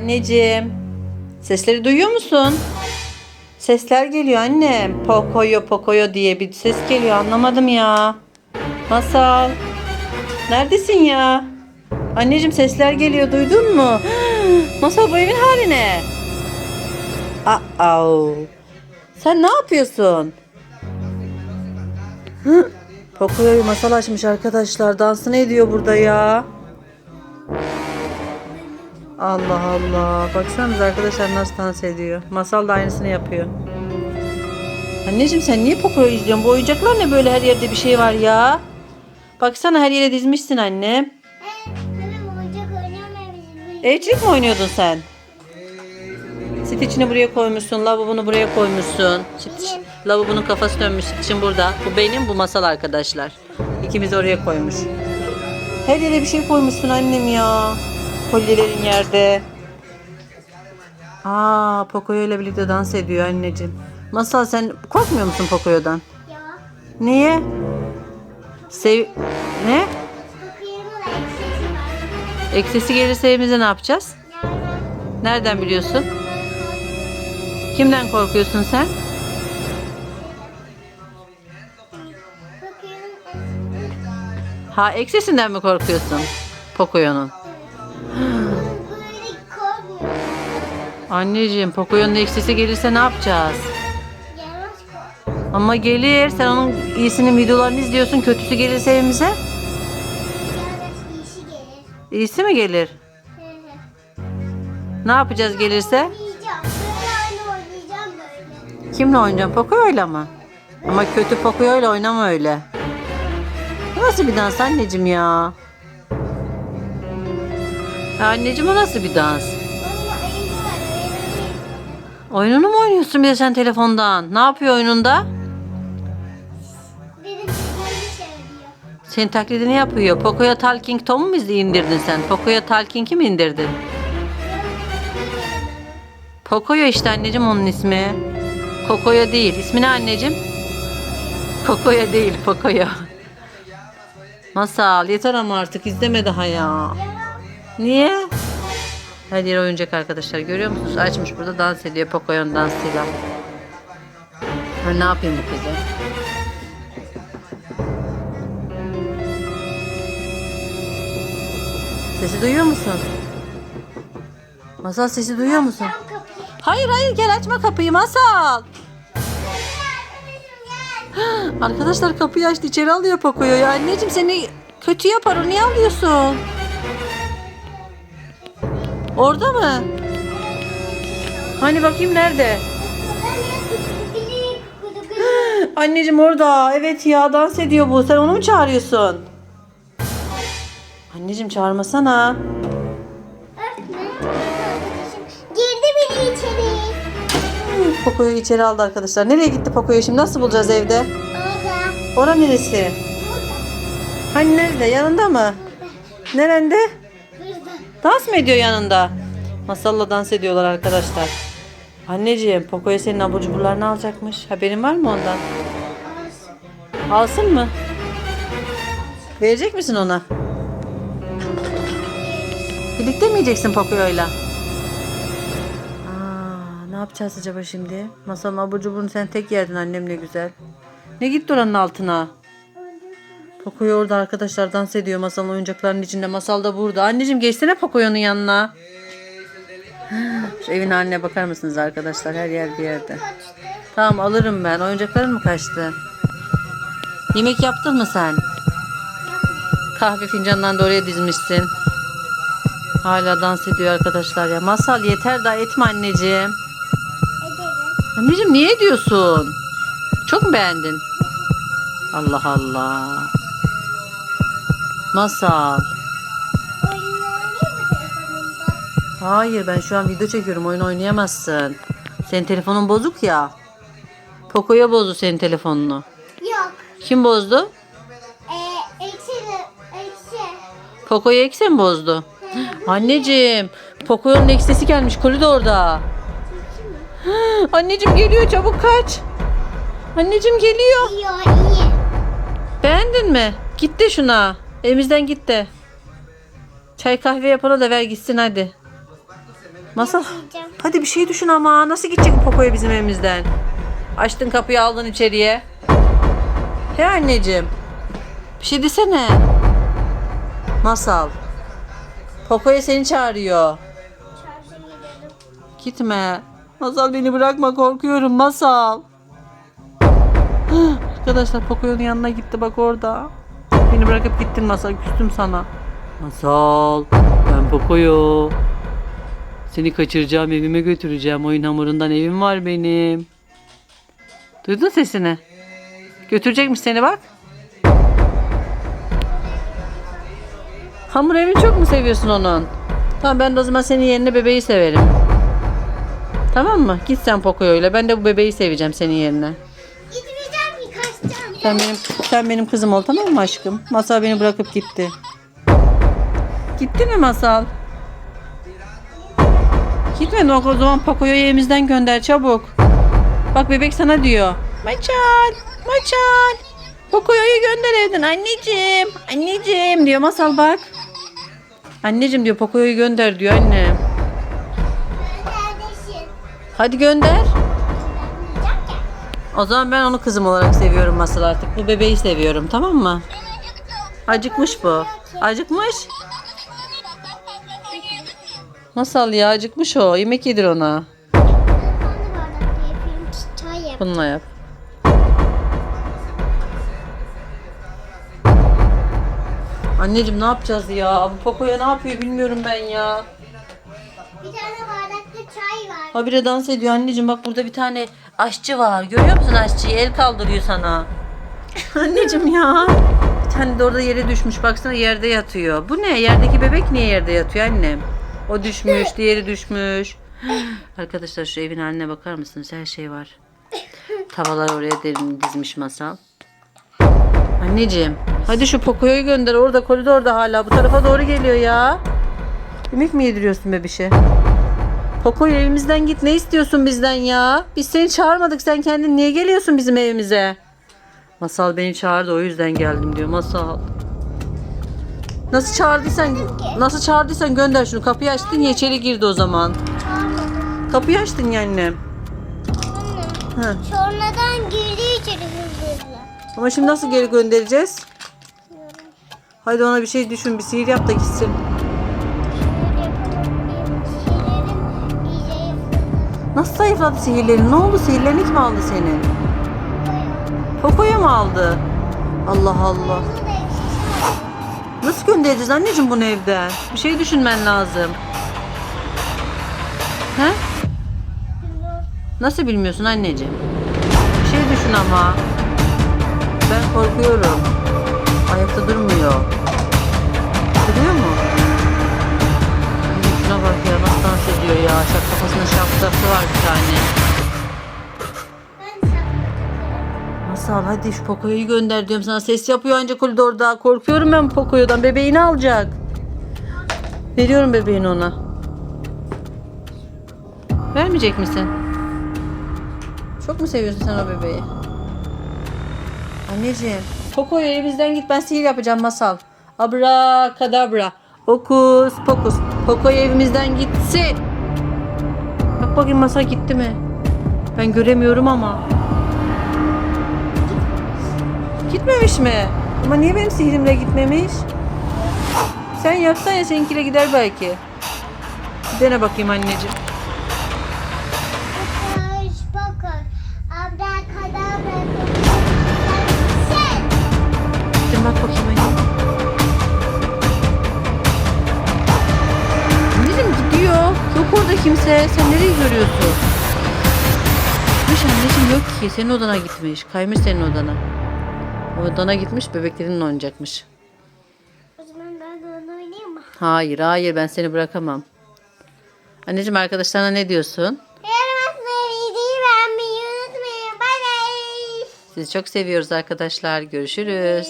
Anneciğim, sesleri duyuyor musun? Sesler geliyor annem. Pocoyo Pocoyo diye bir ses geliyor anlamadım ya. Masal. Neredesin ya? Anneciğim sesler geliyor duydun mu? Masal bu evin hali ne? Aa. Sen ne yapıyorsun? Hı? Pocoyo'yu masal açmış arkadaşlar. Dansını ediyor burada ya. Allah Allah. Baksanıza arkadaşlar nasıl dans ediyor. Masal da aynısını yapıyor. Anneciğim sen niye Pocoyo izliyorsun? Bu oyuncaklar ne böyle her yerde bir şey var ya? Baksana her yere dizmişsin oynamayabilirim. Evcilik mi oynuyordun sen? Stitch'ini buraya koymuşsun, lavabonu buraya koymuşsun. Stitch, lavabonun kafası dönmüş, Stitch'in burada. Bu benim, bu masal arkadaşlar. İkimiz oraya koymuş. Her yere bir şey koymuşsun annem ya. Kolyelerin yerde. Aa, Pocoyo ile birlikte dans ediyor anneciğim. Masal sen korkmuyor musun Pocoyo'dan? Ya. Niye? Sev... Ne? Eksesi gelirse evimize ne yapacağız? Nereden? Biliyorsun? Kimden korkuyorsun sen? Ha eksisinden mi korkuyorsun? Pocoyo'nun. Anneciğim Pocoyo'nun eksisi gelirse ne yapacağız? Ama gelir. Sen onun iyisinin videolarını izliyorsun. Kötüsü gelirse evimize. İyisi mi gelir? Ne yapacağız gelirse? Oynayacağım. Oynayacağım. Kimle oynayacaksın? Pocoyo'yla mı? Ama kötü Pocoyo'yla oynama öyle. Nasıl bir dans anneciğim ya? Anneciğim o nasıl bir dans? Oyununu mu oynuyorsun bir de sen telefondan? Ne yapıyor oyununda? Söylüyor. Senin taklidini yapıyor. Pocoyo Talking Tom'u mu indirdin sen? Pocoyo Talking'i mi indirdin? Pocoyo işte anneciğim onun ismi. Kokoyo değil. İsmi ne anneciğim? Kokoyo değil, Pocoyo. Masal yeter ama artık izleme daha ya. Niye? Her yer oyuncak arkadaşlar görüyor musunuz? Açmış burada dans ediyor Pocoyo'nun dansıyla. Ben ne yapayım bu kızı? Sesi duyuyor musun? Masal sesi duyuyor musun? Hayır hayır gel açma kapıyı Masal. Arkadaşlar kapıyı açtı içeri alıyor Pocoyo ya. Anneciğim seni kötü yapar o niye alıyorsun? Orada mı? Hani bakayım nerede? Anneciğim orada. Evet ya dans ediyor bu. Sen onu mu çağırıyorsun? Anneciğim çağırmasana. Girdi biri içeri. Pocoyo içeri aldı arkadaşlar. Nereye gitti Pocoyo şimdi? Nasıl bulacağız evde? Orada. Ora neresi? Hani nerede? Yanında mı? Nerede? Burada. Dans mı ediyor yanında? Masalla dans ediyorlar arkadaşlar. Anneciğim Pocoyo senin abur cuburlarını alacakmış. Haberin var mı ondan? Alsın mı? Verecek misin ona? Birlikte mi yiyeceksin Pocoyo'yla? Aa, ne yapacağız acaba şimdi? Masanın abur cuburunu sen tek yerdin annem ne güzel. Ne gitti oranın altına? Pocoyo orada arkadaşlar dans ediyor masanın oyuncaklarının içinde. Masal da burada. Anneciğim geçsene Pocoyo'nun yanına. Şu evin haline bakar mısınız arkadaşlar? Her yer bir yerde. Tamam alırım ben. Oyuncakların mı kaçtı? Yemek yaptın mı sen? Kahve fincanlarını da oraya dizmişsin. Hala dans ediyor arkadaşlar ya. Masal yeter daha etme anneciğim. Anneciğim niye ediyorsun? Çok mu beğendin? Allah Allah. Masal. Hayır ben şu an video çekiyorum. Oyun oynayamazsın. Senin telefonun bozuk ya. Pocoyo bozdu senin telefonunu. Yok. Kim bozdu? Ee, eksi, eksi. Pocoyo ekse mi bozdu? Anneciğim. Pocoyo'nun eksisi gelmiş. Koli de orada. Anneciğim geliyor çabuk kaç. Anneciğim geliyor. İyi o iyi. Beğendin mi? Git de şuna. Evimizden git de. Çay kahve yapana da ver gitsin hadi. Masal. Hadi bir şey düşün ama. Nasıl gidecek Poco'ya bizim evimizden? Açtın kapıyı aldın içeriye. He anneciğim. Bir şey desene. Masal. Poco'ya seni çağırıyor. Gitme. Masal beni bırakma korkuyorum Masal. Arkadaşlar Pocoyo'nun yanına gitti bak orada. Beni bırakıp gittin Masal küstüm sana. Masal ben Pocoyo. Seni kaçıracağım evime götüreceğim. Oyun hamurundan evim var benim. Duydun sesini? Götürecekmiş seni bak. Hamur evini çok mu seviyorsun onun? Tamam ben de o zaman senin yerine bebeği severim. Tamam mı? Git sen Pocoyo ile. Ben de bu bebeği seveceğim senin yerine. Sen benim sen benim kızım ol tamam mı aşkım? Masal beni bırakıp gitti. Gitti mi Masal? Gitmedi o zaman Pocoyo'yu evimizden gönder çabuk. Bak bebek sana diyor. Maçal, Maçal. Pocoyo'yu gönder evden anneciğim. Anneciğim diyor Masal bak. Anneciğim diyor Pocoyo'yu gönder diyor. Neredesin? Hadi gönder. O zaman ben onu kızım olarak seviyorum Masal artık. Bu bebeği seviyorum tamam mı? Acıkmış bu. Acıkmış. Masal ya acıkmış o. Yemek yedir ona. Bununla yap. Anneciğim ne yapacağız ya? Bu Poco'ya ne yapıyor bilmiyorum ben ya. Habire dans ediyor anneciğim bak burada bir tane aşçı var. Görüyor musun aşçıyı? El kaldırıyor sana. anneciğim ya. Bir tane de orada yere düşmüş. Baksana yerde yatıyor. Bu ne? Yerdeki bebek niye yerde yatıyor annem? O düşmüş, diğeri düşmüş. Arkadaşlar şu evin haline bakar mısınız? Her şey var. Tavalar oraya derin dizmiş masal. Anneciğim, hadi şu Poco'yu gönder. Orada koridorda hala. Bu tarafa doğru geliyor ya. Yemek mi yediriyorsun bebişe? Pocoyo evimizden git. Ne istiyorsun bizden ya? Biz seni çağırmadık. Sen kendin niye geliyorsun bizim evimize? Masal beni çağırdı o yüzden geldim diyor. Masal. Nasıl çağırdıysan nasıl çağırdıysan gönder şunu. Kapıyı açtın ya içeri girdi o zaman. Kapıyı açtın ya annem. Anne. Sonradan girdi içeri hızlı. Ama şimdi nasıl geri göndereceğiz? Hadi ona bir şey düşün. Bir sihir yap da gitsin. Nasıl zayıfladı sihirlerin? Ne oldu? Sihirlerini kim aldı senin? Pocoyo mu aldı? Allah Allah. Nasıl göndereceğiz anneciğim bunu evden? Bir şey düşünmen lazım. He? Nasıl bilmiyorsun anneciğim? Bir şey düşün ama. Ben korkuyorum. Ayakta durmuyor. Kafasında şapkası var bir tane. Masal hadi şu Pocoyo'yu gönder diyorum sana. Ses yapıyor ancak koridorda. Korkuyorum ben Pocoyo'dan. Bebeğini alacak. Veriyorum bebeğini ona. Vermeyecek misin? Çok mu seviyorsun sen o bebeği? Anneciğim. Pocoyo evimizden git ben sihir yapacağım masal. Abra kadabra. Okus pokus. Pocoyo evimizden gitsin. Bak bakayım masal gitti mi? Ben göremiyorum ama. Gitmemiş mi? Ama niye benim sihrimle gitmemiş? Sen yapsan ya seninkiyle gider belki. Dene bakayım anneciğim. Kimse. Sen nereyi görüyorsun? Gitmiş anneciğim yok ki. Senin odana gitmiş. Kaymış senin odana. Odana gitmiş bebeklerinle oynayacakmış. O zaman ben de onu oynayayım mı? Hayır hayır ben seni bırakamam. Anneciğim arkadaşlarına ne diyorsun? Sizi çok seviyoruz arkadaşlar. Görüşürüz.